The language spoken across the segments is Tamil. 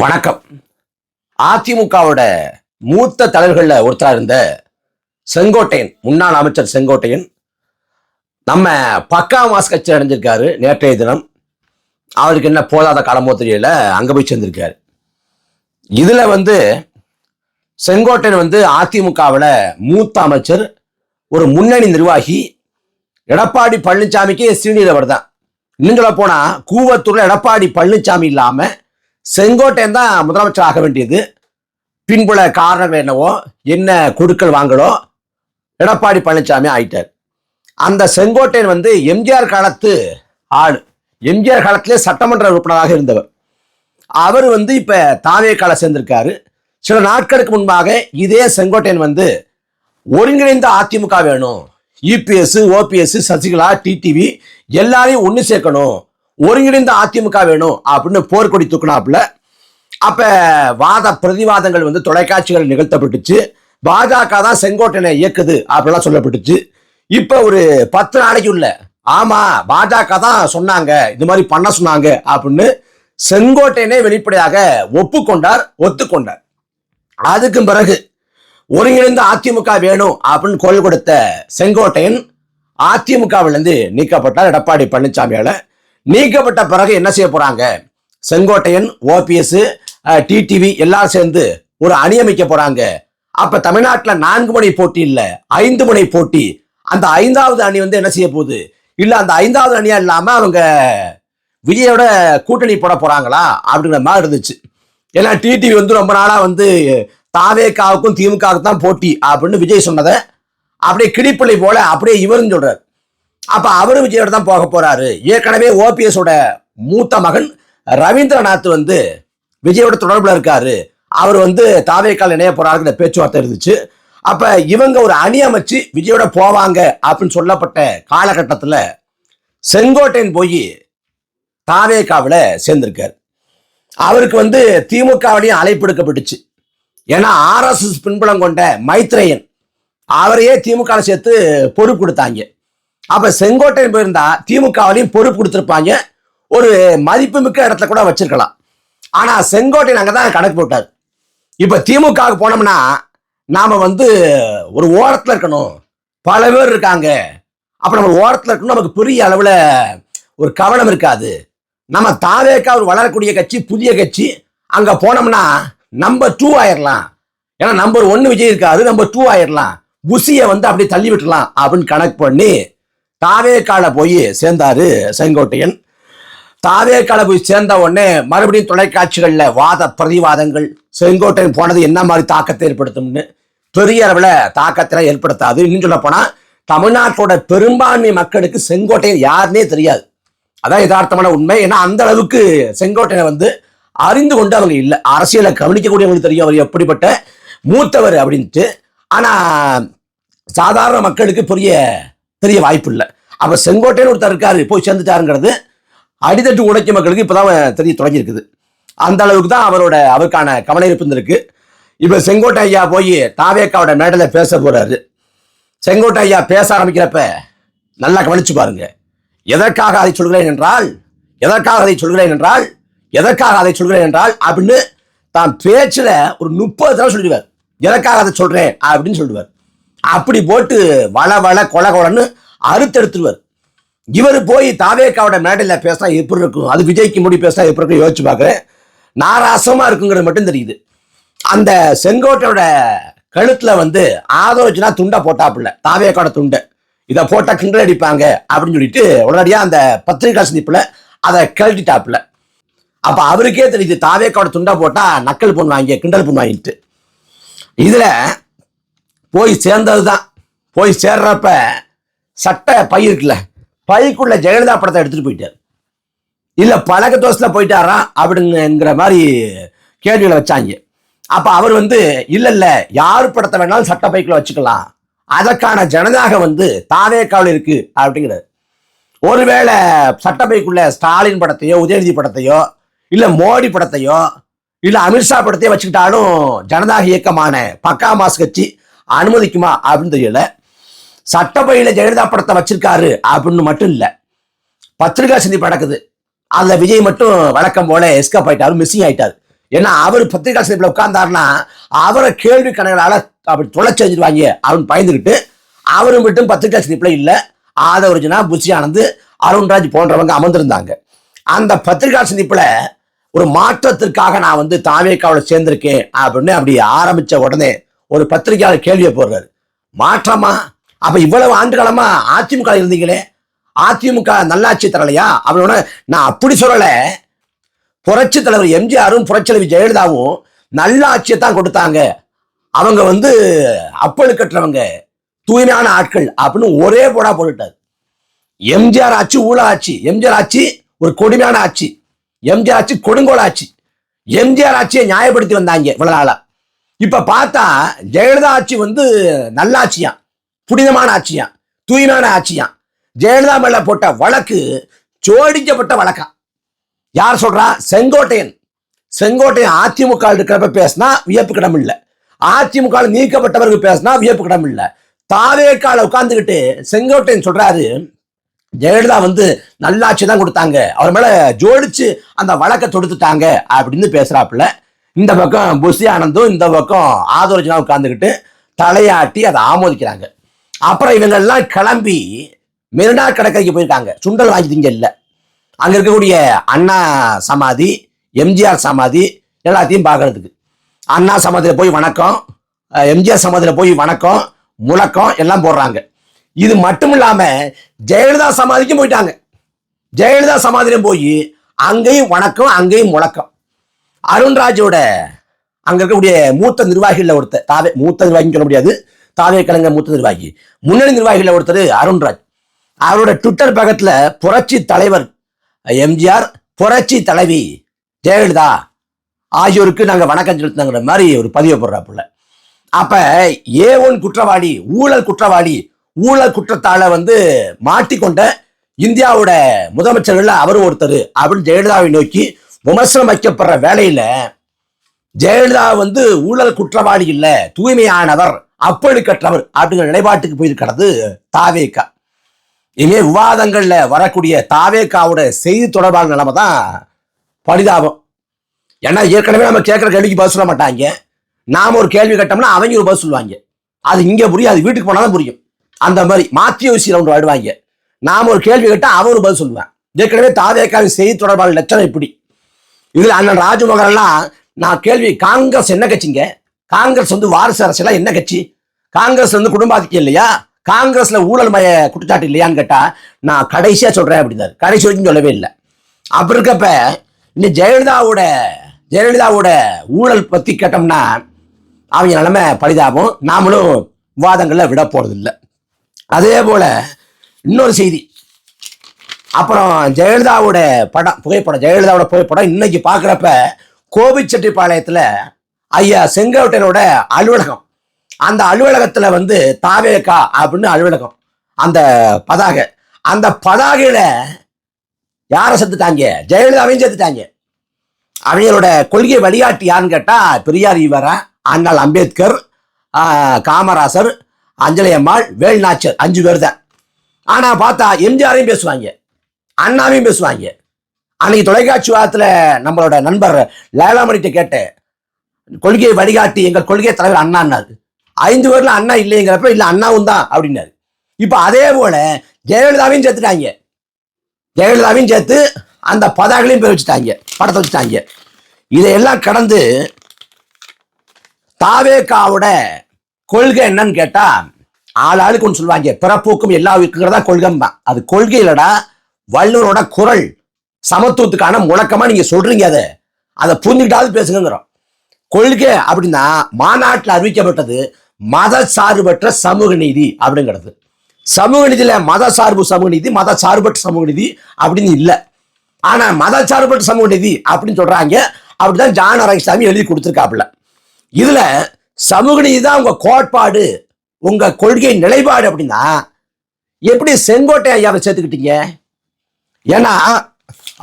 வணக்கம். அதிமுகவோட மூத்த தலைவர்களில் ஒருத்தராக இருந்த செங்கோட்டையன் முன்னாள் அமைச்சர் செங்கோட்டையன் நம்ம பக்கா மாஸ் கட்சி அடைஞ்சிருக்காரு நேற்றைய தினம். அவருக்கு என்ன போதாத காலமோ தெரியல அங்கே போய் சேர்ந்திருக்காரு. இதில் வந்து செங்கோட்டையன் வந்து அதிமுகவில் மூத்த அமைச்சர் ஒரு முன்னணி நிர்வாகி எடப்பாடி பழனிசாமிக்கு சீனியர் தான். இன்னும் சொல்ல போனால் கூவத்தூரில் எடப்பாடி பழனிசாமி இல்லாமல் செங்கோட்டையன் தான் முதலமைச்சர் ஆக வேண்டியது. பின்புல காரணம் என்னவோ என்ன கொடுக்கல் வாங்கலோ எடப்பாடி பழனிசாமி ஆயிட்டார். அந்த செங்கோட்டையன் வந்து எம்ஜிஆர் காலத்து ஆள். எம்ஜிஆர் காலத்திலே சட்டமன்ற உறுப்பினராக இருந்தவர். அவர் வந்து இப்போ தாவே கால சேர்ந்திருக்காரு. சில நாட்களுக்கு முன்பாக இதே செங்கோட்டையன் வந்து ஒருங்கிணைந்த அதிமுக வேணும். இபிஎஸ் ஓபிஎஸ் சசிகலா டிடிவி எல்லாரையும் ஒன்று சேர்க்கணும். ஒருங்கிணைந்த அதிமுக வேணும் அப்படின்னு போர்க்கொடி தூக்குனாப்புல. அப்ப வாத பிரதிவாதங்கள் வந்து தொலைக்காட்சிகள் நிகழ்த்தப்பட்டுச்சு. பாஜக தான் செங்கோட்டையனை இயக்குது அப்படிலாம் சொல்லப்பட்டுச்சு. இப்ப ஒரு பத்து நாளைக்கு உள்ள ஆமா பாஜக தான் சொன்னாங்க இந்த மாதிரி பண்ண சொன்னாங்க அப்படின்னு செங்கோட்டையனே வெளிப்படையாக ஒப்புக்கொண்டார் ஒத்துக்கொண்டார். அதுக்கும் பிறகு ஒருங்கிணைந்த அதிமுக வேணும் அப்படின்னு குரல் கொடுத்த செங்கோட்டையன் அதிமுகவிலிருந்து நீக்கப்பட்டார் எடப்பாடி பழனிசாமியால. நீக்கப்பட்ட பிறகு என்ன செய்ய போறாங்க? செங்கோட்டையன் ஓபிஎஸ் டிடிவி எல்லாம் சேர்ந்து ஒரு அணி அமைக்க போறாங்க. அப்ப தமிழ்நாட்டில் நான்கு மணி போட்டி இல்ல ஐந்து மணி போட்டி. அந்த ஐந்தாவது அணி வந்து என்ன செய்ய போகுது? இல்ல அந்த ஐந்தாவது அணியா இல்லாம அவங்க விஜயோட கூட்டணி போட போறாங்களா? அப்படிங்கிற மாதிரி இருந்துச்சு. ஏன்னா டிடிவி வந்து ரொம்ப நாளா வந்து தாவேக்காவுக்கும் திமுகவுக்கும் தான் போட்டி அப்படின்னு விஜய் சொன்னதை அப்படியே கிடிப்பிள்ளை போல அப்படியே இவரும் சொல்றாரு. அப்ப அவரும் விஜயோட தான் போக போறாரு. ஏற்கனவே ஓபிஎஸ் ஓட மூத்த மகன் ரவீந்திரநாத் வந்து விஜயோட தொடர்புல இருக்காரு. அவர் வந்து தாவேக்கால் இணைய போறாருங்கிற பேச்சுவார்த்தை இருந்துச்சு. அப்ப இவங்க ஒரு அணி அமைச்சு விஜயோட போவாங்க அப்படின்னு சொல்லப்பட்ட காலகட்டத்துல செங்கோட்டையன் போய் தாவேக்காவில் சேர்ந்திருக்காரு. அவருக்கு வந்து திமுகவிலையும் அழைப்பு எடுக்கப்பட்டுச்சு ஏன்னா ஆர்எஸ்எஸ் பின்புலம் கொண்ட மைத்ரேயன் அவரையே திமுக சேர்த்து பொறுப்பு கொடுத்தாங்க. அப்ப செங்கோட்டையன் போயிருந்தா திமுகவிலையும் பொறுப்பு கொடுத்துருப்பாங்க. ஒரு மதிப்புமிக்க இடத்துல கூட வச்சிருக்கலாம். ஆனா செங்கோட்டையன் அங்கதான் கணக்கு போட்டார். இப்ப திமுகவுக்கு போனோம்னா நாம வந்து ஒரு ஓரத்துல இருக்கணும். பல பேர் இருக்காங்க. அப்ப நம்ம ஓரத்துல இருக்கணும். நமக்கு பெரிய அளவுல ஒரு கவனம் இருக்காது. நம்ம தாவேக்கா ஒரு வளரக்கூடிய கட்சி புதிய கட்சி. அங்க போனோம்னா நம்பர் டூ ஆயிடலாம் ஏன்னா நம்பர் ஒன்னு விஜய் இருக்காது நம்பர் டூ ஆயிரலாம். புசியை வந்து அப்படியே தள்ளி விட்டுலாம் அப்படின்னு கணக்கு பண்ணி தாவேக்கால போய் சேர்ந்தாரு செங்கோட்டையன். தாவேக்கால போய் சேர்ந்த உடனே மறுபடியும் தொலைக்காட்சிகளில் வாத பிரதிவாதங்கள் செங்கோட்டையன் போனது என்ன மாதிரி தாக்கத்தை ஏற்படுத்தும்னு பெரிய அளவுல தாக்கத்தை ஏற்படுத்தாது. இன்னும் சொல்ல போனால் தமிழ்நாட்டோட பெரும்பான்மை மக்களுக்கு செங்கோட்டையன் யாருன்னே தெரியாது. அதான் யதார்த்தமான உண்மை. ஏன்னா அந்த அளவுக்கு செங்கோட்டையனை வந்து அறிந்து கொண்டு அவங்க இல்லை. அரசியலை கவனிக்கக்கூடியவங்களுக்கு தெரியும் அவர் எப்படிப்பட்ட மூத்தவர் அப்படின்ட்டு. ஆனா சாதாரண மக்களுக்கு பெரிய பெரிய வாய்ப்பு இல்லை அப்ப செங்கோட்டையன் ஒருத்தர் இருக்காரு போய் சேர்ந்துட்டாருங்கிறது அடித்தட்டு உடைக்க மக்களுக்கு இப்பதான் தெரிய தொடங்கியிருக்குது. அந்த அளவுக்கு தான் அவரோட அவருக்கான கவலை இருந்திருக்கு. இப்ப செங்கோட்டை ஐயா போய் தாவேக்காவோட மேடையில் பேச போறாரு. செங்கோட்டை ஐயா பேச ஆரம்பிக்கிறப்ப நல்லா கவனிச்சு பாருங்க. எதற்காக அதை சொல்கிறேன் என்றால் எதற்காக அதை சொல்கிறேன் என்றால் எதற்காக அதை சொல்கிறேன் என்றால் அப்படின்னு தான் பேச்சில் ஒரு முப்பது தடவை சொல்லிடுவார். எதற்காக அதை சொல்கிறேன் அப்படின்னு சொல்லுவார். அப்படி போட்டு வள வள கொல கொலன்னு அறுத்தெடுத்துருவார். இவர் போய் தாவேக்காவோட மேடையில் பேசினா எப்படி இருக்கும்? அது விஜய்க்கு முடி பேசினா எப்படி இருக்கும்? யோசிச்சு பார்க்குறேன். நாராசமாக இருக்குங்கிறது மட்டும் தெரியுது. அந்த செங்கோட்டையோட கழுத்தில் வந்து ஆதோச்சுனா துண்டை போட்டாப்புல தாவேக்காவோட துண்டை. இதை போட்டால் கிண்டல் அடிப்பாங்க அப்படின்னு சொல்லிட்டு உடனடியாக அந்த பத்திரிகா சந்திப்பில் அதை கழட்டிட்டாப்புல. அப்போ அவருக்கே தெரியுது தாவேக்காவோட துண்டை போட்டால் நக்கல் பண்ணுவாங்க கிண்டல் பண்ணுவாங்கன்ட்டு இதில் போய் சேர்ந்ததுதான். போய் சேர்றப்ப சட்டை பை இருக்குல்ல பைக்குள்ள ஜெயலலிதா படத்தை எடுத்துகிட்டு போயிட்டார். இல்லை பழக்க தோசில் போயிட்டாரா அப்படிங்கிற மாதிரி கேள்விகளை வச்சாங்க. அப்போ அவர் வந்து இல்லை இல்லை யார் படத்தை வேணாலும் சட்ட பைக்கில் வச்சுக்கலாம். அதற்கான ஜனதாக வந்து தாவேக்காவில் இருக்கு அப்படிங்கிறது ஒருவேளை சட்டப்பைக்குள்ள ஸ்டாலின் படத்தையோ உதயநிதி படத்தையோ இல்லை மோடி படத்தையோ இல்லை அமித்ஷா படத்தையோ வச்சுக்கிட்டாலும் ஜனதாக இயக்கமான பக்கா மாஸ் கட்சி அனுமதிக்குமா அப்படின்னு தெரியல. சட்டப்பையில ஜெயலலிதா படத்தை வச்சிருக்காரு அப்படின்னு மட்டும் இல்லை. பத்திரிகா சந்திப்பு நடக்குது அந்த விஜய் மட்டும் வழக்கம் போல எஸ்கப் ஆயிட்டாரு மிஸ்ஸிங் ஆயிட்டாரு. ஏன்னா அவர் பத்திரிகா சந்திப்பில் உட்கார்ந்தாருன்னா அவரை கேள்வி கணக்களால அப்படி தொலைச்சு செஞ்சிருவாங்க அவன் பயந்துக்கிட்டு அவரும் மட்டும் பத்திரிகா சந்திப்பில் இல்லை. ஆதவர்ஜனா புஷி ஆனந்த் அருண்ராஜ் போன்றவங்க அமர்ந்திருந்தாங்க. அந்த பத்திரிகா சந்திப்பில் ஒரு மாற்றத்திற்காக நான் வந்து தாவேக்காவோட சேர்ந்திருக்கேன் அப்படின்னு அப்படி ஆரம்பித்த உடனே ஒரு பத்திரிகையாளர் கேள்வியை போடுறாரு. மாற்றமா? அப்ப இவ்வளவு ஆண்டு காலமா அதிமுக இருந்தீங்களே? அதிமுக நல்லாட்சி தரலையா? அவனோட நான் அப்படி சொல்லல. புரட்சி தலைவர் எம்ஜிஆரும் புரட்சி தலைவர் ஜெயலலிதாவும் நல்ல ஆட்சியை தான் கொடுத்தாங்க. அவங்க வந்து அப்பழு கட்டுறவங்க தூய்மையான ஆட்கள் அப்படின்னு ஒரே போடா போட்டுட்டார். எம்ஜிஆர் ஆட்சி ஊழ ஆட்சி. எம்ஜிஆர் ஆட்சி ஒரு கொடுமையான ஆட்சி. எம்ஜிஆர் ஆட்சி கொடுங்கோல் ஆட்சி. எம்ஜிஆர் ஆட்சியை நியாயப்படுத்தி வந்தாங்க இவ்வளவு நாளா. இப்ப பார்த்தா ஜெயலலிதா ஆட்சி வந்து நல்லாட்சியாம் புனிதமான ஆட்சியா? தூய்மையான ஆட்சியா? ஜெயலலிதா மேல போட்ட வழக்கு ஜோடிக்கப்பட்ட வழக்கா? யார் சொல்றா? செங்கோட்டையன். செங்கோட்டையன் அதிமுக இருக்கிறப்ப பேசினா வியப்பு கிடம் இல்லை. அதிமுக நீக்கப்பட்டவர்கள் நீக்கப்பட்டவருக்கு பேசினா வியப்பு கிடம் இல்லை. தாவேக்கால உட்காந்துக்கிட்டு செங்கோட்டையன் சொல்றாரு ஜெயலலிதா வந்து நல்லாட்சி தான் கொடுத்தாங்க. அவர் மேல ஜோடிச்சு அந்த வழக்கை தொடுத்துட்டாங்க அப்படின்னு பேசுறாப்புல. இந்த பக்கம் புஷி ஆனந்தும் இந்த பக்கம் ஆதோரஜனா உட்கார்ந்துக்கிட்டு தலையாட்டி அதை ஆமோதிக்கிறாங்க. அப்புறம் இவங்கெல்லாம் கிளம்பி மெரினா கடற்கரைக்கு போயிருக்காங்க. சுண்டல் வாங்கிது இங்கே இல்லை அங்கே இருக்கக்கூடிய அண்ணா சமாதி எம்ஜிஆர் சமாதி எல்லாத்தையும் பார்க்கறதுக்கு. அண்ணா சமாதியில் போய் வணக்கம் எம்ஜிஆர் சமாதியில் போய் வணக்கம் முழக்கம் எல்லாம் போடுறாங்க. இது மட்டும் இல்லாமல் ஜெயலலிதா சமாதிக்கும் போயிட்டாங்க. ஜெயலலிதா சமாதியிலும் போய் அங்கேயும் வணக்கம் அங்கேயும் முழக்கம். அருண்ராஜோட அங்க இருக்கக்கூடிய மூத்த நிர்வாகிகளில் ஒருத்தர் தாவே மூத்த நிர்வாகின்னு சொல்ல முடியாது. தாவே கலங்க மூத்த நிர்வாகி. முன்னணி நிர்வாகிகள்ல ஒருத்தர் அருண்ராஜ் அவரோட ட்விட்டர் பக்கத்துல புரட்சி தலைவர் எம்ஜிஆர் புரட்சி தலைவி ஜெயலலிதா ஆகியோருக்கு நாங்கள் வணக்கம் செலுத்தினாங்கிற மாதிரி ஒரு பதிவை போடுறாப்புல. அப்ப ஏ ஒன் குற்றவாளி ஊழல் குற்றவாளி ஊழல் குற்றத்தால வந்து மாட்டிக்கொண்ட இந்தியாவோட முதலமைச்சர்கள் அவரும் ஒருத்தர். அப்படின்னு ஜெயலலிதாவை நோக்கி விமர்சனம் வைக்கப்படுற வேலையில ஜெயலலிதா வந்து ஊழல் குற்றவாளி இல்லை தூய்மையானவர் அப்பழுக்கற்றவர் அப்படிங்கிற நிலைப்பாட்டுக்கு போயிருக்கிறது தாவேக்கா இனிமே விவாதங்கள்ல வரக்கூடிய தாவேக்காவோட செய்தி தொடர்பான நிலைமை தான் பரிதாபம். ஏன்னா ஏற்கனவே நம்ம கேட்குற கேள்விக்கு பதில் சொல்ல மாட்டாங்க. நாம் ஒரு கேள்வி கேட்டோம்னா அவங்க ஒரு பதில் சொல்லுவாங்க. அது இங்கே புரியும் அது வீட்டுக்கு போனாலும் புரியும். அந்த மாதிரி மாத்திய விஷயம் ஒன்று ஆடுவாங்க. நாம் ஒரு கேள்வி கேட்டால் அவன் ஒரு பதில் சொல்லுவேன். ஏற்கனவே தாவேக்காவின் செய்தி தொடர்பான லட்சணம் இப்படி இதுல அண்ணன் ராஜமோகன் எல்லாம் நான் கேள்வி காங்கிரஸ் என்ன கட்சிங்க? காங்கிரஸ் வந்து வாரிசு அரசியலா என்ன கட்சி? காங்கிரஸ் வந்து குடும்பாதிக்கம் இல்லையா? காங்கிரஸ்ல ஊழல் மய குற்றச்சாட்டு இல்லையான்னு கேட்டா நான் கடைசியா சொல்றேன் அப்படின்னாரு. கடைசி வரைக்கும் சொல்லவே இல்லை. அப்படி இருக்கப்ப இன்னும் ஜெயலலிதாவோட ஜெயலலிதாவோட ஊழல் பத்தி கேட்டோம்னா அவங்க நிலைமை பரிதாபம். நாமளும் விவாதங்களில் விட போறது இல்லை அதே போல இன்னொரு செய்தி. அப்புறம் ஜெயலலிதாவோட படம் புகைப்படம் ஜெயலலிதாவோட புகைப்படம் இன்னைக்கு பார்க்குறப்ப கோபிச்செட்டிப்பாளையத்தில் ஐயா செங்கோட்டையனோட அலுவலகம். அந்த அலுவலகத்துல வந்து தாவேக்கா அப்படின்னு அலுவலகம். அந்த பதாகை. அந்த பதாகையில யாரை செத்துட்டாங்க? ஜெயலலிதாவையும் செத்துட்டாங்க. அவங்களோட கொள்கை வழிகாட்டி யாருன்னு கேட்டா பெரியார் ஈவரா அண்ணல் அம்பேத்கர் காமராசர் அஞ்சலி அம்மாள் வேல்நாச்சர் அஞ்சு பேர் தான். ஆனா பார்த்தா எம்ஜிஆரையும் பேசுவாங்க. அண்ணாவையும் பேசுவாங்க. அன்னைக்கு தொலைக்காட்சி வாரத்தில் நம்மளோட நண்பர் லேலாமணிட்ட கேட்டேன். கொள்கையை வழிகாட்டி எங்கள் கொள்கை தலைவர் அண்ணான்னாரு. ஐந்து பேர்ல அண்ணா இல்லைங்கிறப்ப இல்லை அண்ணாவும் தான் அப்படின்னாரு. இப்போ அதே போல ஜெயலலிதாவையும் சேர்த்துட்டாங்க. ஜெயலலிதாவையும் சேர்த்து அந்த பதாகளையும் பேர் வச்சுட்டாங்க படத்தை வச்சுட்டாங்க. இதையெல்லாம் கடந்து தாவேக்காவோட கொள்கை என்னன்னு கேட்டா ஆள் ஆளுக்கு ஒன்று சொல்லுவாங்க. பிறப்புக்கும் எல்லா இருக்கிறதா தான் அது கொள்கை இல்லடா வள்ளுவரோட குரல் சமத்துவத்துக்கான முழக்கமா நீங்க சொல்றீங்க அதை. அதை புரிஞ்சுக்கிட்டாவது பேசுங்கிறோம் கொள்கை அப்படின்னா மாநாட்டில் அறிவிக்கப்பட்டது மத சார்பற்ற சமூக நீதி அப்படிங்கிறது. சமூக நீதியில் மத சார்பு சமூக நீதி மத சார்பற்ற சமூக நீதி அப்படின்னு இல்லை. ஆனால் மத சார்பற்ற சமூக நீதி அப்படின்னு சொல்கிறாங்க அப்படிதான் ஜான் அரங்கசாமி எழுதி கொடுத்துருக்காப்புல. இதில் சமூக நீதி தான் உங்கள் கோட்பாடு உங்கள் கொள்கை நிலைப்பாடு அப்படின்னா எப்படி செங்கோட்டை ஐயாவை சேர்த்துக்கிட்டீங்க? ஏன்னா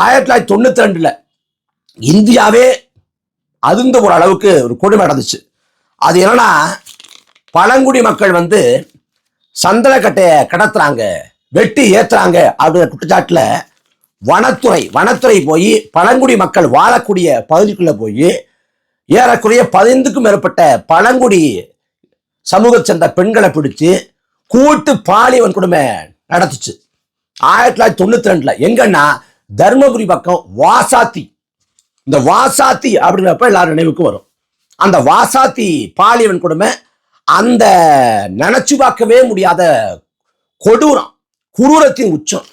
ஆயிரத்தி தொள்ளாயிரத்தி தொண்ணூத்தி ரெண்டுல இந்தியாவே அதிர்ந்த ஒரு அளவுக்கு ஒரு கொடுமை நடந்துச்சு. அது என்னன்னா பழங்குடி மக்கள் வந்து சந்தனக்கட்டையை கடத்துறாங்க வெட்டி ஏத்துறாங்க அப்படிங்கிற குற்றச்சாட்டில் வனத்துறை வனத்துறை போய் பழங்குடி மக்கள் வாழக்கூடிய பகுதிக்குள்ளே போய் ஏறக்குறைய பதினைந்துக்கும் மேற்பட்ட பழங்குடி சமூகத்தை சேர்ந்த பெண்களை பிடிச்சு கூட்டு பாலியவன் கொடுமை நடத்துச்சு. ஆயிரத்தி தொள்ளாயிரத்தி தொண்ணூத்தி ரெண்டுல. எங்கன்னா தர்மபுரி பக்கம் வாசாத்தி. இந்த வாசாத்தி அப்படிங்கிறப்ப எல்லாரும் நினைவுக்கு வரும். அந்த வாசாத்தி பாலியவன் கொடுமை அந்த நினைச்சு பார்க்கவே முடியாத கொடூரம் குரூரத்தின் உச்சம்.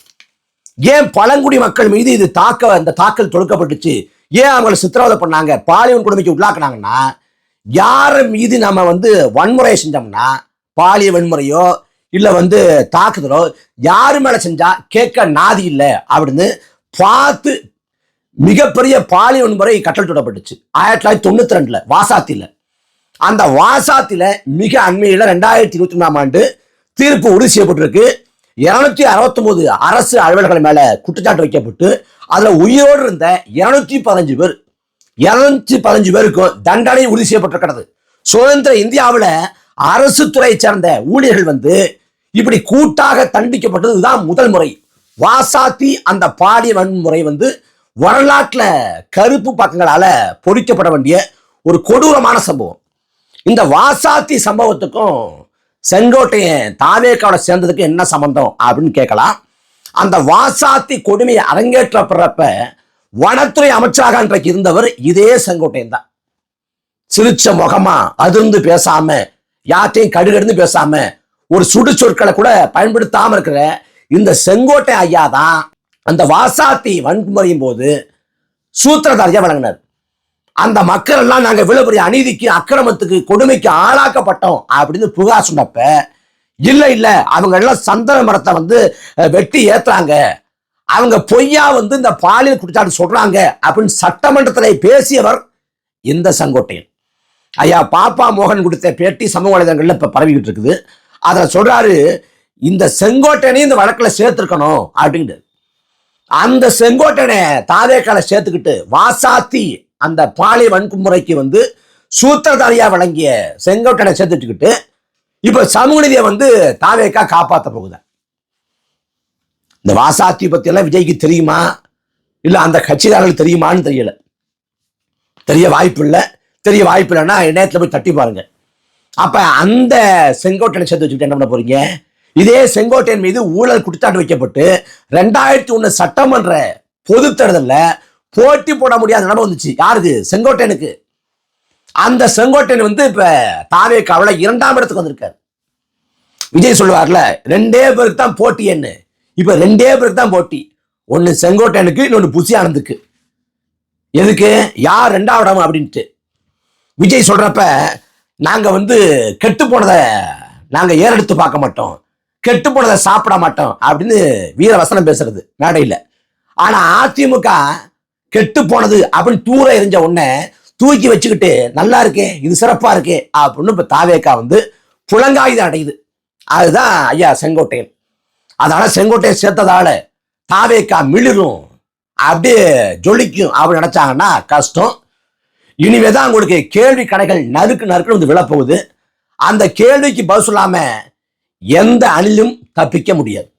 ஏன் பழங்குடி மக்கள் மீது இது தாக்க இந்த தாக்கல் தொடுக்கப்பட்டுச்சு? ஏன் அவங்களை சித்திரவதை பண்ணாங்க? பாலியல் கொடுமைக்கு உள்ளாக்குனாங்கன்னா யார் மீது நம்ம வந்து வன்முறையை செஞ்சோம்னா பாலியல் வன்முறையோ இல்லை வந்து தாக்குதலோ யாரு மேலே செஞ்சா கேட்க நாதி இல்லை அப்படின்னு பார்த்து மிகப்பெரிய பாலியல் முறை கட்டளை தொடப்பட்டுச்சு. ஆயிரத்தி தொள்ளாயிரத்தி தொண்ணூத்தி ரெண்டுல வாசாத்தில. அந்த வாசாத்தில மிக அண்மையில ரெண்டாயிரத்தி இருபத்தி ஒன்றாம் ஆண்டு தீர்ப்பு உறுதி செய்யப்பட்டிருக்கு. இருநூத்தி அறுபத்தொம்போது அரசு அலுவலர்கள் மேல குற்றச்சாட்டு வைக்கப்பட்டு அதுல உயிரோடு இருந்த இருநூத்தி பதினஞ்சு பேர் இருநூத்தி பதினஞ்சு பேருக்கும் தண்டனை உறுதி செய்யப்பட்டிருக்கிறது. சுதந்திர இந்தியாவில் அரசு துறையை சேர்ந்த ஊழியர்கள் வந்து இப்படி கூட்டாக தண்டிக்கப்பட்டது இதுதான் முதல் முறை. வாசாத்தி அந்த பாலிய வன்முறை வந்து வரலாற்றில் கருப்பு பக்கங்களால பொறிக்கப்பட வேண்டிய ஒரு கொடூரமான சம்பவம். இந்த வாசாத்தி சம்பவத்துக்கும் செங்கோட்டையன் தாவேக்காவோட சேர்ந்ததுக்கு என்ன சம்பந்தம் அப்படின்னு கேட்கலாம். அந்த வாசாத்தி கொடுமையை அரங்கேற்றப்படுறப்ப வனத்துறை அமைச்சராக அன்றைக்கு இருந்தவர் இதே செங்கோட்டையன் தான். சிரிச்ச முகமா அதிர்ந்து பேசாம யார்ட்டையும் கடுகடுந்து பேசாம ஒரு சுடு சொற்களை கூட பயன்படுத்தாம இருக்கிற இந்த செங்கோட்டை ஐயா தான் அந்த வாசாத்தி வன்முறையும் போது சூத்திரதாரியா வழங்கினார் அந்த மக்கள் எல்லாம் நாங்க விழுப்புரிய அநீதிக்கு அக்கிரமத்துக்கு கொடுமைக்கு ஆளாக்கப்பட்டோம் அப்படின்னு புகார் சொன்னப்ப இல்ல இல்ல அவங்க எல்லாம் சந்தன மரத்தை வந்து வெட்டி ஏத்துறாங்க. அவங்க பொய்யா வந்து இந்த பாலியல் குற்றச்சாட்டு சொல்றாங்க அப்படின்னு சட்டமன்றத்தில் பேசியவர் இந்த செங்கோட்டையன். ஐயா பாப்பா மோகன் கொடுத்த பேட்டி சமூக வலைதளங்களில் இப்ப பரவிக்கிட்டு இருக்குது. அதில் சொல்கிறாரு இந்த செங்கோட்டனையும் இந்த வழக்கில் சேர்த்துருக்கணும் அப்படின்ட்டு அந்த செங்கோட்டனை தாதேக்கால சேர்த்துக்கிட்டு வாசாத்தி அந்த பாலி வன்முறைக்கு வந்து சூத்திரதாரியாக வழங்கிய செங்கோட்டனை சேர்த்துட்டுக்கிட்டு இப்போ சமூக நிதியை வந்து தாவேக்கா காப்பாற்ற போகுது இந்த வாசாத்தி பற்றியெல்லாம் விஜய்க்கு தெரியுமா? இல்லை அந்த கட்சிக்காரர்களுக்கு தெரியுமான்னு தெரியல. தெரிய வாய்ப்பு இல்லை. தெரிய வாய்ப்பு இல்லைன்னா இணையத்துல போய் தட்டி பாருங்கள் அப்ப அந்த செங்கோட்டனை சேர்த்து வச்சுக்கிட்டு என்ன பண்ண போறீங்க? இதே செங்கோட்டையன் மீது ஊழல் குற்றச்சாட்டு வைக்கப்பட்டு ரெண்டாயிரத்தி ஒண்ணு சட்டமன்ற பொது தேர்தலில் போட்டி போட முடியாத நிலைமை வந்துச்சு. யாருக்கு? செங்கோட்டையனுக்கு. அந்த செங்கோட்டையன் வந்து இப்ப தாவே கவலை இரண்டாம் இடத்துக்கு வந்திருக்காரு. விஜய் சொல்லுவார்ல ரெண்டே பேருக்கு தான் போட்டி என்ன? இப்ப ரெண்டே பேருக்கு தான் போட்டி. ஒன்னு செங்கோட்டையனுக்கு இன்னொன்னு புசி ஆனந்துக்கு. எதுக்கு? யார் ரெண்டாவது அப்படின்ட்டு. விஜய் சொல்றப்ப நாங்கள் வந்து கெட்டு போனதை நாங்கள் ஏறெடுத்து பார்க்க மாட்டோம். கெட்டு போனதை சாப்பிட மாட்டோம் அப்படின்னு வீர வசனம் பேசுறது மேடையில். ஆனால் அதிமுக கெட்டு போனது அப்படின்னு தூர எரிஞ்ச உடனே தூக்கி வச்சுக்கிட்டு நல்லா இருக்கே இது சிறப்பாக இருக்கே அப்படின்னு இப்போ தாவேக்கா வந்து புலங்காயுதம் அடையுது. அதுதான் ஐயா செங்கோட்டையன். அதனால செங்கோட்டையன் சேர்த்ததால தாவேக்கா மிளிரும் அப்படியே ஜொலிக்கும் அப்படின்னு நினச்சாங்கன்னா கஷ்டம். இனிமே தான் உங்களுக்கு கேள்வி கடைகள் நறுக்கு நறுக்கு வந்து விழப்போகுது. அந்த கேள்விக்கு பதில் சொல்லாம எந்த அணிலும் தப்பிக்க முடியாது.